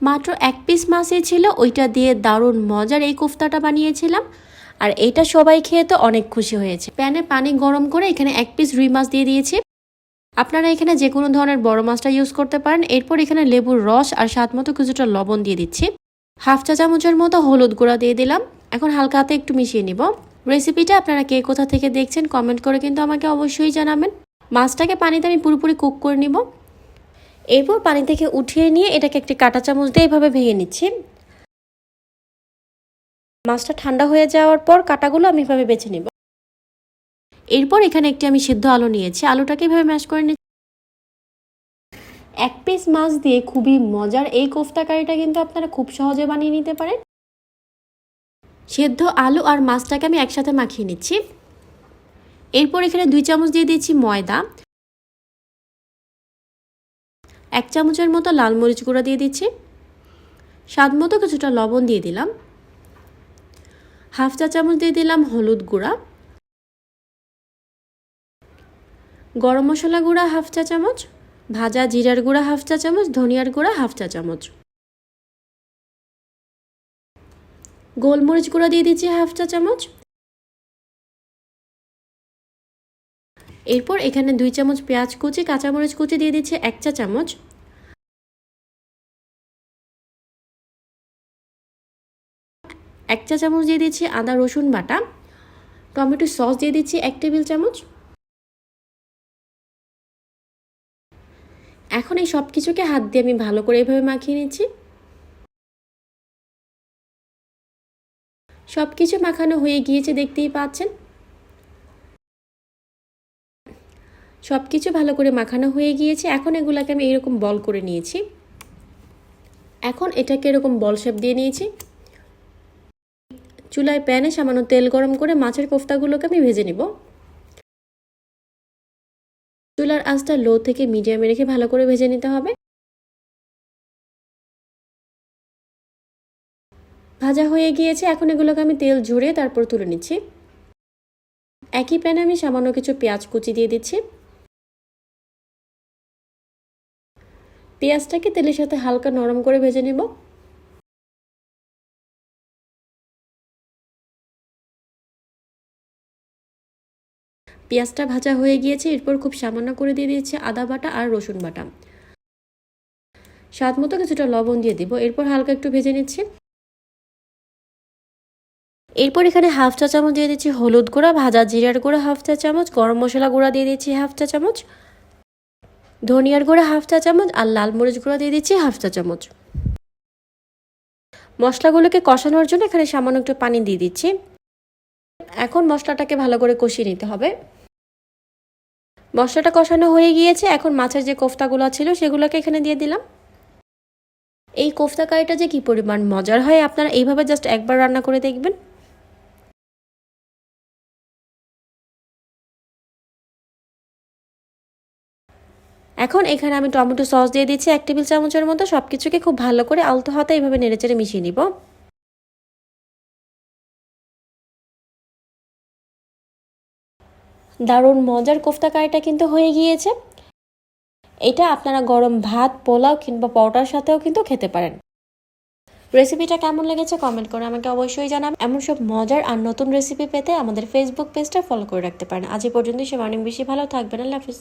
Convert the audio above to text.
মাত্র এক পিস মাছই ছিল, ওইটা দিয়ে দারুণ মজার এই কোফতাটা বানিয়েছিলাম। আর এটা সবাই খেয়ে তো অনেক খুশি হয়েছে। প্যানে পানি গরম করে এখানে এক পিস রুই মাছ দিয়ে দিয়েছি। আপনারা এখানে যে কোনো ধরনের বড় মাছটা ইউজ করতে পারেন। এরপর এখানে লেবুর রস আর স্বাদ মতো কিছুটা লবণ দিয়ে দিচ্ছি। হাফ চা চামচের মতো হলুদ গুঁড়া দিয়ে দিলাম। এখন হালকা হাতে একটু মিশিয়ে নিব। রেসিপিটা আপনারা কে কোথা থেকে দেখছেন কমেন্ট করে কিন্তু আমাকে অবশ্যই জানাবেন। মাছটাকে পানিতে আমি পুরোপুরি কুক করে নিব। এরপর পানি থেকে উঠিয়ে নিয়ে এটাকে একটি কাঁটা চামচ দিয়ে এভাবে ভেঙে নিচ্ছি। মাছটা ঠান্ডা হয়ে যাওয়ার পর কাটাগুলো আমি এভাবে বেছে নিব। এরপর এখানে একটি আমি সিদ্ধ আলু নিয়েছি। আলুটাকে এভাবে ম্যাশ করে নিচ্ছি। এক পিস মাছ দিয়ে খুবই মজার এই কোফতা কারিটা কিন্তু আপনারা খুব সহজে বানিয়ে নিতে পারেন। সেদ্ধ আলু আর মাছটাকে আমি একসাথে মাখিয়ে নিচ্ছি। এরপর এখানে দুই চামচ দিয়ে দিচ্ছি ময়দা। এক চামচের মতো লাল মরিচ গুঁড়া দিয়ে দিচ্ছি। স্বাদ মতো কিছুটা লবণ দিয়ে দিলাম। হাফ চা চামচ দিয়ে দিলাম হলুদ গুঁড়া। গরম মশলা গুঁড়া হাফ চা চামচ, ভাজা জিরার গুঁড়া হাফ চা চামচ, ধনিয়ার গুঁড়া হাফ চা চামচ। গোলমরিচ গুঁড়া দিয়ে দিচ্ছি হাফ চা চামচ। এরপর এখানে দুই চামচ পেঁয়াজ কুচি, কাঁচামরিচ কুচি দিয়ে দিচ্ছি এক চা চামচ। এক চা চামচ দিয়ে দিচ্ছি আদা, রসুন বাটা। টমেটো সস দিয়ে দিচ্ছি এক টেবিল চামচ। এখন এই সব কিছুকে হাত দিয়ে আমি ভালো করে এভাবে মাখিয়ে নিচ্ছি। সব কিছু মাখানো হয়ে গিয়েছে, দেখতেই পাচ্ছেন। সব কিছু ভালো করে মাখানো হয়ে গিয়েছে। এখন এগুলাকে আমি এরকম বল করে নিয়েছি। এখন এটাকে এরকম বল শেপ দিয়ে নিয়েছি। চুলায় প্যানে সামান্য তেল গরম করে মাছের কোফতাগুলোকে আমি ভেজে নিব। চুলার আঁচটা লো থেকে মিডিয়ামে রেখে ভালো করে ভেজে নিতে হবে। ভাজা হয়ে গিয়েছে। এখন এগুলোকে আমি তেল ঝরিয়ে তারপর তুলে নিচ্ছি। একই প্যানে আমি সামান্য কিছু পেঁয়াজ কুচি দিয়ে দিচ্ছি। পেঁয়াজটাকে তেলের সাথে হালকা নরম করে ভেজে নেব। পেঁয়াজটা ভাজা হয়ে গিয়েছে, এরপর খুব সামান্য করে দিয়ে দিয়েছি আদা বাটা আর রসুন বাটা। স্বাদ মতো কিছুটা লবণ দিয়ে দিব, এরপর হালকা একটু ভেজে নিচ্ছি। এরপর এখানে হাফ চা চামচ দিয়ে দিচ্ছি হলুদ গুঁড়া, ভাজা জিরার গুঁড়া হাফ চা চামচ, গরম মশলা গুঁড়া দিয়ে দিচ্ছি হাফ চা চামচ। ধনিয়ার গুঁড়া হাফ চা চামচ আর লাল মরিচ গুঁড়া দিয়ে দিচ্ছি হাফ চা চামচ। মশলাগুলোকে কষানোর জন্য এখানে সামান্য একটু পানি দিয়ে দিচ্ছি। এখন মশলাটাকে ভালো করে কষিয়ে নিতে হবে। মশলাটা কষানো হয়ে গিয়েছে, এখন মাছের যে কোফতাগুলো ছিল সেগুলোকে এখানে দিয়ে দিলাম। এই কোফতা কারিটা যে কি পরিমাণ মজার হয়, আপনারা এইভাবে জাস্ট একবার রান্না করে দেখবেন। এখন এখানে আমি টমেটো সস দিয়ে দিচ্ছি, এক টেবিল চামচের মতো সব কিছুকে খুব ভালো করে আলতো হাতে এইভাবে নেড়েচেড়ে মিশিয়ে নিব। দারুণ মজার কোফতা কারিটা কিন্তু হয়ে গিয়েছে। এটা আপনারা গরম ভাত, পোলাও কিংবা পরোটার সাথেও কিন্তু খেতে পারেন। রেসিপিটা কেমন লেগেছে কমেন্ট করে আমাকে অবশ্যই জানাবেন। এমন সব মজার আর নতুন রেসিপি পেতে আমাদের ফেসবুক পেজটা ফলো করে রাখতে পারেন। আজ পর্যন্ত সে অনেক বেশি ভালো থাকবেন। আল্লাহ হাফিজ।